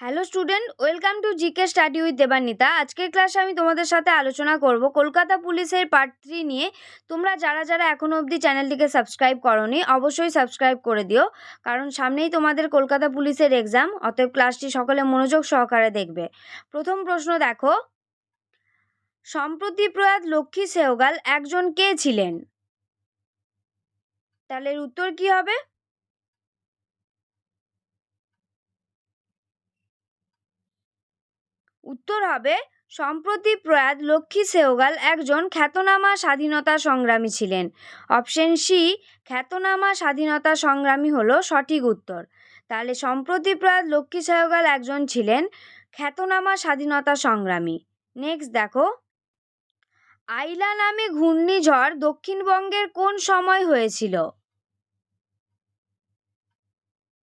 Hello student welcome to GK study with Debanwita আজকের ক্লাসে আমি তোমাদের সাথে আলোচনা করব কলকাতা পুলিশের পার্ট থ্রি নিয়ে। তোমরা যারা যারা এখনও অবধি চ্যানেলটিকে সাবস্ক্রাইব করনি, অবশ্যই সাবস্ক্রাইব করে দিও, কারণ সামনেই তোমাদের কলকাতা পুলিশের এক্সাম অতএব ক্লাসটি সকলে মনোযোগ সহকারে দেখবে। প্রথম প্রশ্ন দেখো। সম্প্রতি প্রয়াত লক্ষ্মী সেহগাল একজন কে ছিলেন? তাহলে উত্তর কি হবে? উত্তর হবে, সম্প্রতি প্রয়াত লক্ষ্মী সেহগাল একজন খ্যাতনামা স্বাধীনতা সংগ্রামী ছিলেন। অপশন সি, খ্যাতনামা স্বাধীনতা সংগ্রামী হলো সঠিক উত্তর। তাহলে, সম্প্রতি প্রয়াত লক্ষ্মী সেহগাল একজন ছিলেন খ্যাতনামা স্বাধীনতা সংগ্রামী। নেক্সট দেখো, আইলা নামে ঘূর্ণিঝড় দক্ষিণবঙ্গের কোন সময় হয়েছিল?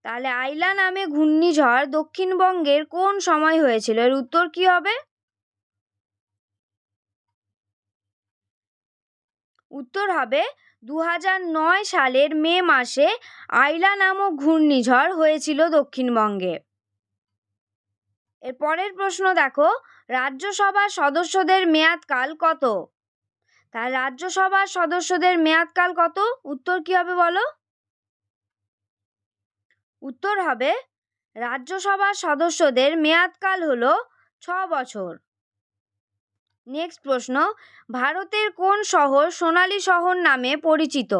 তাহলে আইলা নামে ঘূর্ণিঝড় দক্ষিণবঙ্গের কোন সময় হয়েছিল? এর উত্তর কি হবে? উত্তর হবে দু নয় সালের মে মাসে আইলা নামক ঘূর্ণিঝড় হয়েছিল দক্ষিণবঙ্গে। এর পরের প্রশ্ন দেখো, রাজ্যসভার সদস্যদের মেয়াদকাল কত? তার রাজ্যসভার সদস্যদের মেয়াদকাল কত? উত্তর কি হবে বলো? উত্তর হবে, রাজ্যসভার সদস্যদের মেয়াদকাল হল ছ বছর। নেক্সট প্রশ্ন, ভারতের কোন শহর সোনালী শহর নামে পরিচিত?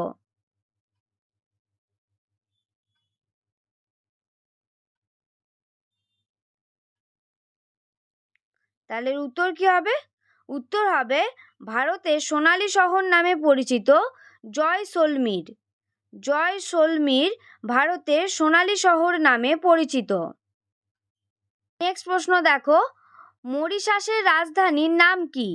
তাহলে উত্তর কি হবে? উত্তর হবে, ভারতের সোনালী শহর নামে পরিচিত জয়সলমীর। জয়সলমীর ভারতের সোনালী শহর নামে পরিচিত। নেক্সট প্রশ্ন দেখো, মরিশাসের রাজধানীর নাম কি?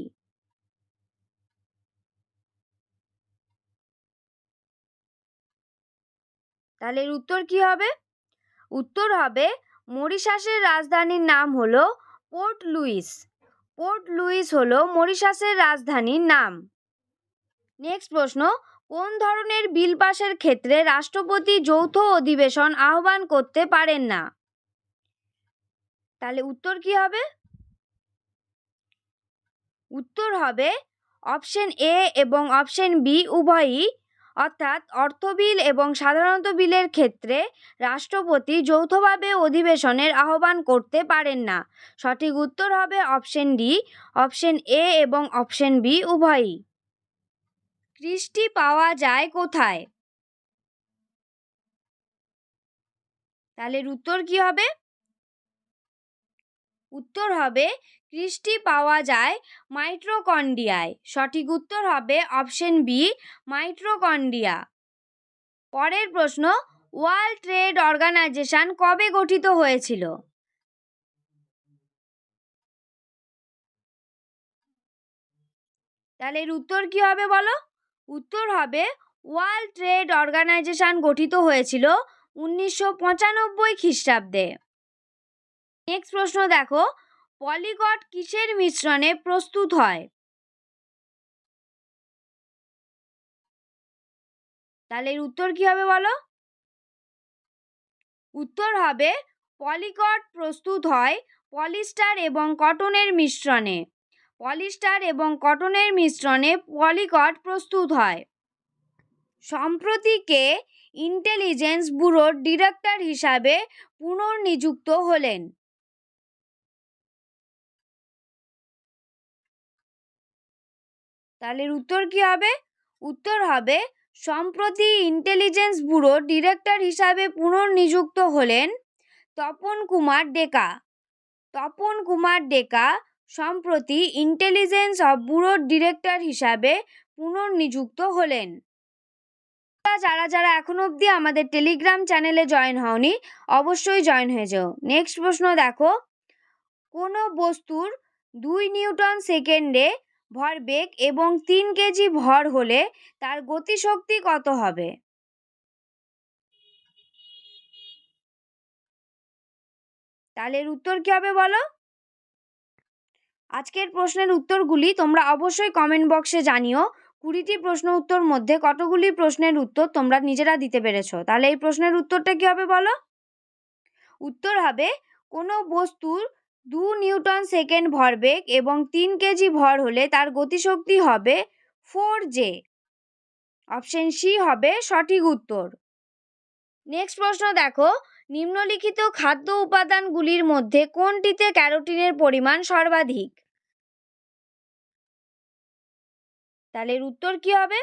তাহলে উত্তর কি হবে? উত্তর হবে, মরিশাসের রাজধানীর নাম হলো পোর্ট লুইস। পোর্ট লুইস হলো মরিশাসের রাজধানীর নাম। নেক্সট প্রশ্ন কোন ধরনের বিল পাশের ক্ষেত্রে রাষ্ট্রপতি যৌথ অধিবেশন আহ্বান করতে পারেন না? তাহলে উত্তর কি হবে? উত্তর হবে অপশন এ এবং অপশন বি উভয়ই, অর্থাৎ অর্থ বিল এবং সাধারণত বিলের ক্ষেত্রে রাষ্ট্রপতি যৌথভাবে অধিবেশনের আহ্বান করতে পারেন না। সঠিক উত্তর হবে অপশন ডি, অপশন এ এবং অপশন বি উভয়ই। কৃষ্টি পাওয়া যায় কোথায়? তাহলে উত্তর কি হবে? উত্তর হবে কৃষ্টি পাওয়া যায় মাইট্রোকন্ডিয়ায় সঠিক উত্তর হবে অপশন বি মাইট্রোকন্ডিয়া পরের প্রশ্ন, ওয়ার্ল্ড ট্রেড অর্গানাইজেশন কবে গঠিত হয়েছিল? তাহলে এর উত্তর কি হবে বলো? উত্তর হবে ওয়ার্ল্ড ট্রেড অর্গানাইজেশন গঠিত হয়েছিল উনিশশো পঁচানব্বই খ্রিস্টাব্দে। নেক্সট প্রশ্ন দেখো, পলিগট কিসের মিশ্রণে প্রস্তুত হয়? তাহলে এর উত্তর কি হবে বলো? উত্তর হবে পলিকট প্রস্তুত হয় পলিস্টার এবং কটনের মিশ্রণে। পলিস্টার এবং কটনের মিশ্রণে পলিকট প্রস্তুত হয়। সম্প্রতিকে ইন্টেলিজেন্স ব্যুরোর ডিরেক্টর হিসাবে পুনর্নিযুক্ত হলেন। তাহলে উত্তর কি হবে? উত্তর হবে, সম্প্রতি ইন্টেলিজেন্স ব্যুরোর ডিরেক্টর হিসাবে পুনর্নিযুক্ত হলেন তপন কুমার ডেকা। তপন কুমার ডেকা সম্প্রতি ইন্টেলিজেন্স ব্যুরোর ডিরেক্টর হিসাবে পুনর্নিযুক্ত হলেন। যারা যারা এখন অবধি আমাদের টেলিগ্রাম চ্যানেলে জয়েন হওনি, অবশ্যই জয়েন হয়ে যাও। নেক্সট প্রশ্ন দেখো। কোনো বস্তুর দুই নিউটন সেকেন্ডে ভরবেগ এবং তিন কেজি ভর হলে তার গতিশক্তি কত হবে? তাহলে উত্তর কী হবে বলো? আজকের প্রশ্নের উত্তরগুলি তোমরা অবশ্যই কমেন্ট বক্সে জানিও। কুড়িটি প্রশ্ন উত্তর মধ্যে কতগুলি প্রশ্নের উত্তর তোমরা নিজেরা দিতে পেরেছ? তাহলে এই প্রশ্নের উত্তরটা কী হবে বলো? উত্তর হবে, কোনো বস্তুর দু নিউটন সেকেন্ড ভরবেগ এবং তিন কেজি ভর হলে তার গতিশক্তি হবে ফোর জে। অপশন সি হবে সঠিক উত্তর। নেক্সট প্রশ্ন দেখো নিম্নলিখিত খাদ্য উপাদানগুলির মধ্যে কোনটিতে ক্যারোটিনের পরিমাণ সর্বাধিক? তাহলে উত্তর কি হবে?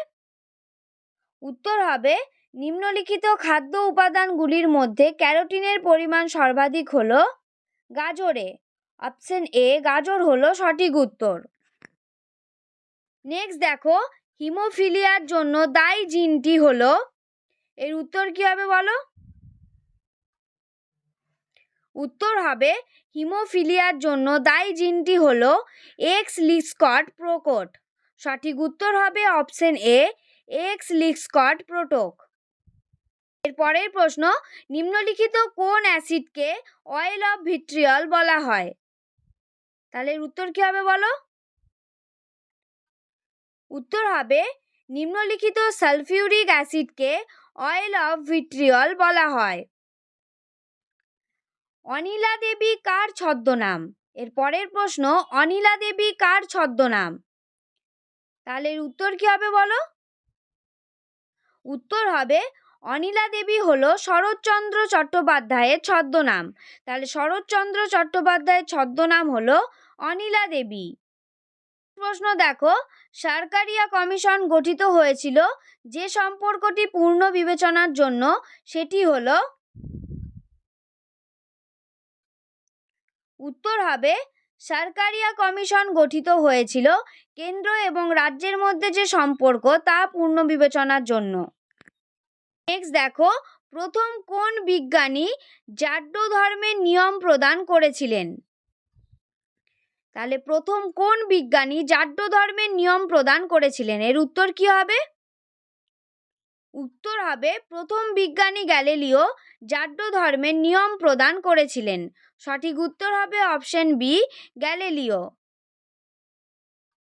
উত্তর হবে, নিম্নলিখিত খাদ্য উপাদানগুলির মধ্যে ক্যারোটিনের পরিমাণ সর্বাধিক হলো গাজরে। অপশন এ, গাজর হলো সঠিক উত্তর। নেক্সট দেখো, হিমোফিলিয়ার জন্য দায়ী জিনটি হলো, এর উত্তর কি হবে বলো? উত্তর হবে, হিমোফিলিয়ার জন্য দায়ী জিনটি হল এক্স লিস্কট প্রোকোট। সঠিক উত্তর হবে অপশন এ এক্স লিস্কট প্রোটোক। এর পরের প্রশ্ন, নিম্নলিখিত কোন অ্যাসিডকে অয়েল অফ ভিট্রিয়ল বলা হয়? তাহলে উত্তর কি হবে বলো? উত্তর হবে, নিম্নলিখিত সালফিউরিক অ্যাসিডকে অয়েল অফ ভিট্রিয়ল বলা হয়। অনিলা দেবী কার ছদ্মনাম? এর পরের প্রশ্ন, অনিলা দেবী কার ছদ্মনাম? তাহলে এর উত্তর কি হবে বলো? উত্তর হবে, অনিলা দেবী হলো শরৎচন্দ্র চট্টোপাধ্যায়ের ছদ্মনাম। তাহলে শরৎচন্দ্র চট্টোপাধ্যায়ের ছদ্মনাম হলো অনিলা দেবী। প্রশ্ন দেখো, সরকারিয়া কমিশন গঠিত হয়েছিল যে সম্পর্কটি পূর্ণ বিবেচনার জন্য, সেটি হলো উত্তর হবে, সরকারিয়া কমিশন গঠিত হয়েছিল কেন্দ্র এবং রাজ্যের মধ্যে যে সম্পর্ক তা পূর্ণ বিবেচনার জন্য। নেক্সট দেখো, প্রথম কোন বিজ্ঞানী জাড্য ধর্মের নিয়ম প্রদান করেছিলেন? তাহলে প্রথম কোন বিজ্ঞানী জাড্য ধর্মের নিয়ম প্রদান করেছিলেন? এর উত্তর কি হবে? উত্তর হবে, প্রথম বিজ্ঞানী গ্যালিলিও জাড্য ধর্মের নিয়ম প্রদান করেছিলেন। সঠিক উত্তর হবে অপশন বি, গ্যালিলিও।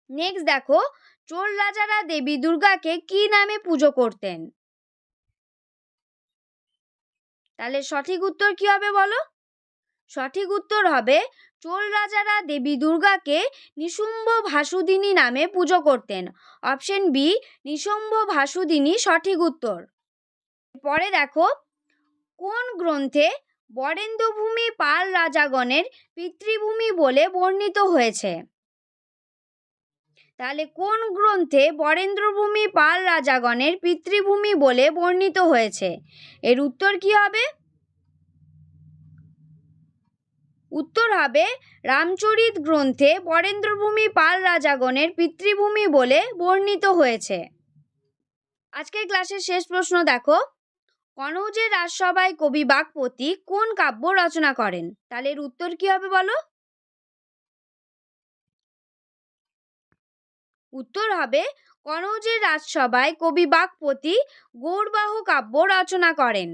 নেক্সট দেখো চোল রাজারা দেবী দুর্গাকে কি নামে পুজো করতেন? তাহলে সঠিক উত্তর কি হবে বলো? সঠিক উত্তর হবে চোল রাজারা দেবী দুর্গাকে নিশুম্ভ ভাসুদিনী নামে পুজো করতেন। অপশন বি, নিশুম্ভ ভাসুদিনী সঠিক উত্তর। পরে দেখো, কোন গ্রন্থে বরেন্দ্রভূমি পাল রাজাগণের পিতৃভূমি বলে বর্ণিত হয়েছে? তাহলে কোন গ্রন্থে বরেন্দ্রভূমি পাল রাজাগণের পিতৃভূমি বলে বর্ণিত হয়েছে? এর উত্তর কি হবে? উত্তর হবে রামচরিত গ্রন্থে বরেন্দ্রভূমি পাল রাজাগণের পিতৃভূমি বলে বর্ণিত হয়েছে। আজকের ক্লাসের শেষ প্রশ্ন দেখো। কনৌজের রাজসভায় কবি বাগপতি কোন কাব্য রচনা করেন? তাহলে এর উত্তর কি হবে বলো? উত্তর হবে কনৌজের রাজসভায় কবি বাগপতি গৌরবাহ কাব্য রচনা করেন।